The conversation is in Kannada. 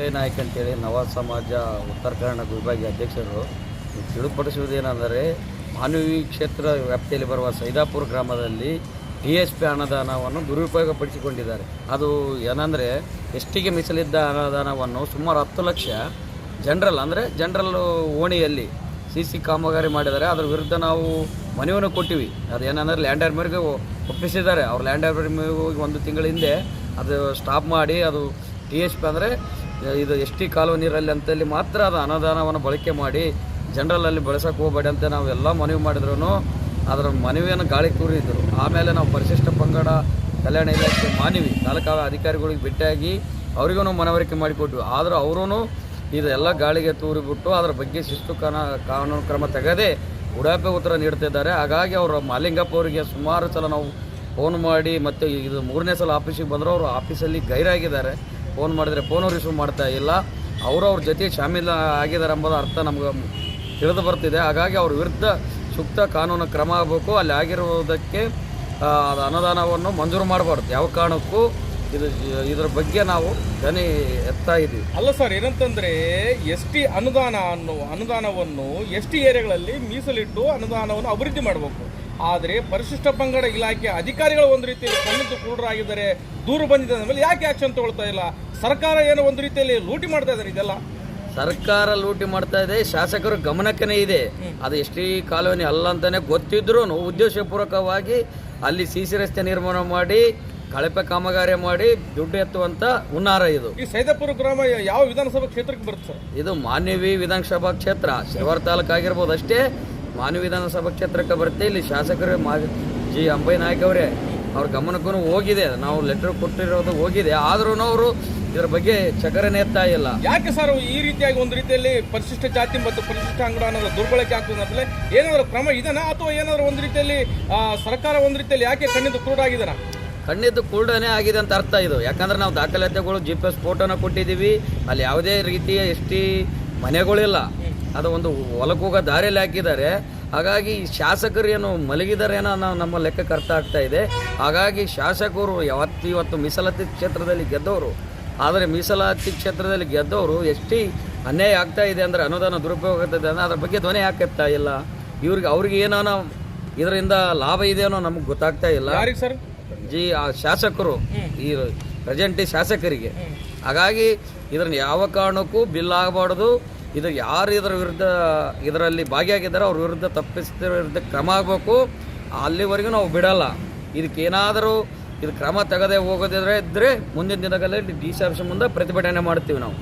ವೆಂಕಯ್ಯ ನಾಯ್ಕ ಅಂತೇಳಿ ನವಾಜ್ ಸಮಾಜ ಉತ್ತರ ಕರ್ನಾಟಕ ವಿಭಾಗೀಯ ಅಧ್ಯಕ್ಷರು. ತಿಳಿಪಡಿಸುವುದೇನೆಂದರೆ ಮಾನವಿ ಕ್ಷೇತ್ರ ವ್ಯಾಪ್ತಿಯಲ್ಲಿ ಬರುವ ಸೈದಾಪುರ ಗ್ರಾಮದಲ್ಲಿ ಡಿ ಎಸ್ ಪಿ ಅನುದಾನವನ್ನು ದುರುಪಯೋಗಪಡಿಸಿಕೊಂಡಿದ್ದಾರೆ. ಅದು ಏನಂದರೆ ಎಷ್ಟಿಗೆ ಮೀಸಲಿದ್ದ ಅನುದಾನವನ್ನು ಸುಮಾರು ಹತ್ತು ಲಕ್ಷ ಜನರಲ್, ಅಂದರೆ ಜನರಲ್ ಓಣಿಯಲ್ಲಿ ಸಿ ಸಿ ಕಾಮಗಾರಿ ಮಾಡಿದ್ದಾರೆ. ಅದರ ವಿರುದ್ಧ ನಾವು ಮನವಿಯನ್ನು ಕೊಟ್ಟಿವಿ. ಅದು ಏನಂದ್ರೆ ಲ್ಯಾಂಡ್ ಆರ್ಮರಿಗೆ ಒಪ್ಪಿಸಿದ್ದಾರೆ. ಅವ್ರು ಲ್ಯಾಂಡ್ ಹೋಗಿ ಒಂದು ತಿಂಗಳ ಹಿಂದೆ ಅದು ಸ್ಟಾಪ್ ಮಾಡಿ ಅದು ಟಿ ಎಸ್ ಪಿ ಅಂದರೆ ಇದು ಎಸ್ ಟಿ ಕಾಲುವೆ ನೀರಲ್ಲಿ ಅಂತಲ್ಲಿ ಮಾತ್ರ ಅದು ಅನುದಾನವನ್ನು ಬಳಕೆ ಮಾಡಿ ಜನರಲಲ್ಲಿ ಬಳಸೋಕೆ ಹೋಗಬೇಡಿ ಅಂತ ನಾವು ಎಲ್ಲ ಮನವಿ ಮಾಡಿದ್ರು ಅದರ ಮನವಿಯನ್ನು ಗಾಳಿ ತೂರಿದ್ರು. ಆಮೇಲೆ ನಾವು ಪರಿಶಿಷ್ಟ ಪಂಗಡ ಕಲ್ಯಾಣ ಇಲಾಖೆ ಮಾನವಿ ತಾಲೂಕಾ ಅಧಿಕಾರಿಗಳಿಗೆ ಭೇಟಿಯಾಗಿ ಅವರಿಗೂ ನಾವು ಮನವರಿಕೆ ಮಾಡಿಕೊಟ್ವಿ ಆದರೂ ಅವರೂ ಇದೆಲ್ಲ ಗಾಳಿಗೆ ತೂರಿಬಿಟ್ಟು ಅದರ ಬಗ್ಗೆ ಶಿಸ್ತು ಕಾನ, ಕಾನೂನು ಕ್ರಮ ತೆಗೆದೇ ಉಡಾಪೆ ಉತ್ತರ ನೀಡ್ತಿದ್ದಾರೆ. ಹಾಗಾಗಿ ಅವರು ಮಾಲಿಂಗಪ್ಪ ಅವರಿಗೆ ಸುಮಾರು ಸಲ ನಾವು ಫೋನ್ ಮಾಡಿ ಮತ್ತು ಇದು ಮೂರನೇ ಸಲ ಆಫೀಸಿಗೆ ಬಂದರೂ. ಅವರು ಆಫೀಸಲ್ಲಿ ಗೈರಾಗಿದ್ದಾರೆ. ಫೋನ್ ಮಾಡಿದರೆ ಫೋನು ರಿಸೀವ್ ಮಾಡ್ತಾ ಇಲ್ಲ. ಅವರು ಅವ್ರ ಜೊತೆ ಶಾಮೀಲ್ ಆಗಿದ್ದಾರೆ ಎಂಬುದು ಅರ್ಥ ನಮ್ಗೆ ತಿಳಿದು ಬರ್ತಿದೆ. ಹಾಗಾಗಿ ಅವ್ರ ವಿರುದ್ಧ ಸೂಕ್ತ ಕಾನೂನು ಕ್ರಮ ಆಗಬೇಕು. ಅಲ್ಲಿ ಆಗಿರುವುದಕ್ಕೆ ಅದು ಅನುದಾನವನ್ನು ಮಂಜೂರು ಮಾಡಬಾರ್ದು. ಯಾವ ಕಾರಣಕ್ಕೂ ಇದು, ಇದರ ಬಗ್ಗೆ ನಾವು ಧ್ವನಿ ಎತ್ತಾ ಇದ್ದೀವಿ ಅಲ್ಲ ಸರ್, ಏನಂತಂದ್ರೆ ಎಸ್ ಟಿ ಅನುದಾನ ಅನ್ನು ಅನುದಾನವನ್ನು ಎಸ್ ಟಿ ಏರಿಯಾಗಳಲ್ಲಿ ಮೀಸಲಿಟ್ಟು ಅನುದಾನವನ್ನು ಅಭಿವೃದ್ಧಿ ಮಾಡಬೇಕು. ಆದರೆ ಪರಿಶಿಷ್ಟ ಪಂಗಡ ಇಲಾಖೆ ಅಧಿಕಾರಿಗಳು ಒಂದು ರೀತಿಯಲ್ಲಿ ಕಣ್ಣಿದ್ದು ಕುರುಡರಾಗಿದ್ದಾರೆ ದೂರು ಬಂದಿದೆ ಅಂದಮೇಲೆ ಯಾಕೆ ಆಕ್ಷನ್ ತಗೊಳ್ತಾ ಇಲ್ಲ? ಸರ್ಕಾರ ಏನೋ ಒಂದು ರೀತಿಯಲ್ಲಿ ಲೂಟಿ ಮಾಡ್ತಾ ಇದ್ದಾರೆ ಇದೆಲ್ಲ? ಸರ್ಕಾರ ಲೂಟಿ ಮಾಡ್ತಾ ಇದೆ ಶಾಸಕರು ಗಮನಕ್ಕನೇ ಇದೆ. ಅದು ಎಷ್ಟೇ ಕಾಲೋನಿ ಅಲ್ಲ ಅಂತಾನೆ ಗೊತ್ತಿದ್ರು ಉದ್ದೇಶಪೂರ್ವಕವಾಗಿ ಅಲ್ಲಿ ಸಿ ಸಿ ರಸ್ತೆ ನಿರ್ಮಾಣ ಮಾಡಿ ಕಳಪೆ ಕಾಮಗಾರಿ ಮಾಡಿ ದುಡ್ಡು ಎತ್ತುವಂತ ಹುನ್ನಾರ ಇದು. ಈ ಸೈದಾಪುರ ಗ್ರಾಮ ಯಾವ ವಿಧಾನಸಭಾ ಕ್ಷೇತ್ರಕ್ಕೆ ಬರುತ್ತೆ ಸರ್? ಇದು ಮಾನ್ಯವಿ ವಿಧಾನಸಭಾ ಕ್ಷೇತ್ರ ಶಿವರ್ ತಾಲೂಕು ಆಗಿರ್ಬೋದು ಅಷ್ಟೇ. ಮಾನ್ಯ ವಿಧಾನಸಭಾ ಕ್ಷೇತ್ರಕ್ಕೆ ಬರುತ್ತೆ. ಇಲ್ಲಿ ಶಾಸಕರು ಮಾ ಜಿ ಅವರೇ ಅವ್ರ ಗಮನಕ್ಕೂ ಹೋಗಿದೆ. ನಾವು ಲೆಟರ್ ಕೊಟ್ಟಿರೋದು ಹೋಗಿದೆ. ಆದ್ರೂ ಅವರು ಇದ್ರ ಬಗ್ಗೆ ಚಕರನೆ ಎತ್ತಾ ಇಲ್ಲ. ಯಾಕೆ ಸರ್ ಈ ರೀತಿಯಾಗಿ ಒಂದು ರೀತಿಯಲ್ಲಿ ಪರಿಶಿಷ್ಟ ಜಾತಿ ಮತ್ತು ಪರಿಶಿಷ್ಟ ಅಂಗಡ ಅನ್ನೋದು ದುರ್ಬಳಕೆ ಆಗ್ತದೆ ಏನಾದ್ರು ಏನಾದರೂ ಕ್ರಮ ಇದೆನಾ? ಅಥವಾ ಏನಾದರೂ ಒಂದು ರೀತಿಯಲ್ಲಿ ಸರ್ಕಾರ ಒಂದು ರೀತಿಯಲ್ಲಿ ಯಾಕೆ ಕಣ್ಣಿದ್ದು ಕುರುಡಾಗಿದ್ದಾರಾ ಕಣ್ಣಿದ್ದು ಕೂಡನೇ ಆಗಿದೆ ಅಂತ ಅರ್ಥ ಇದು. ಯಾಕಂದ್ರೆ ನಾವು ದಾಖಲಾತಿಗಳು ಜಿ ಪಿ ಎಸ್ ಫೋಟೋನ ಕೊಟ್ಟಿದ್ದೀವಿ. ಅಲ್ಲಿ ಯಾವುದೇ ರೀತಿಯ ಎಷ್ಟಿ ಮನೆಗಳಿಲ್ಲ. ಅದು ಒಂದು ಹೊಲಕ್ಕೆ ಹೋಗೋ ದಾರಿಯಲ್ಲಿ ಹಾಕಿದ್ದಾರೆ. ಹಾಗಾಗಿ ಶಾಸಕರು ಏನು ಮಲಗಿದಾರೇನೋ ನಾವು ನಮ್ಮ ಲೆಕ್ಕಕ್ಕೆ ಅರ್ಥ ಆಗ್ತಾ ಇದೆ. ಹಾಗಾಗಿ ಶಾಸಕರು ಯಾವತ್ತು ಇವತ್ತು ಮೀಸಲಾತಿ ಕ್ಷೇತ್ರದಲ್ಲಿ ಗೆದ್ದವರು ಆದರೆ ಮೀಸಲಾತಿ ಕ್ಷೇತ್ರದಲ್ಲಿ ಗೆದ್ದವರು ಎಷ್ಟಿ ಅನ್ಯಾಯ ಆಗ್ತಾ ಇದೆ ಅಂದರೆ ಅನುದಾನ ದುರುಪಯೋಗ ಆಗ್ತದೆ ಅಂದರೆ ಅದ್ರ ಬಗ್ಗೆ ಧ್ವನಿ ಹಾಕುತ್ತಾ ಇಲ್ಲ? ಇವ್ರಿಗೆ ಅವ್ರಿಗೆ ಏನೋ ಇದರಿಂದ ಲಾಭ ಇದೆಯೋ ನಮಗೆ ಗೊತ್ತಾಗ್ತಾ ಇಲ್ಲ. ಸರ್? ಜಿ ಆ ಶಾಸಕರು ಈ ಪ್ರೆಸೆಂಟ್ ಶಾಸಕರಿಗೆ. ಹಾಗಾಗಿ ಇದನ್ನು ಯಾವ ಕಾರಣಕ್ಕೂ ಬಿಲ್ ಆಗಬಾರ್ದು. ಇದು ಯಾರು ಇದರ ವಿರುದ್ಧ ಇದರಲ್ಲಿ ಭಾಗಿಯಾಗಿದ್ದಾರೆ, ಅವ್ರ ವಿರುದ್ಧ ತಪ್ಪಿಸಿದ ವಿರುದ್ಧ ಕ್ರಮ ಆಗಬೇಕು. ಅಲ್ಲಿವರೆಗೂ ನಾವು ಬಿಡಲ್ಲ. ಇದಕ್ಕೇನಾದರೂ ಇದು ಕ್ರಮ ತೆಗೆದೇ ಹೋಗೋದಿದ್ರೆ ಇದ್ದರೆ ಮುಂದಿನ ದಿನಗಳಲ್ಲಿ ಡಿ ಸಿ ಆಫೀಸ್ ಮುಂದೆ ಪ್ರತಿಭಟನೆ ಮಾಡ್ತೀವಿ ನಾವು.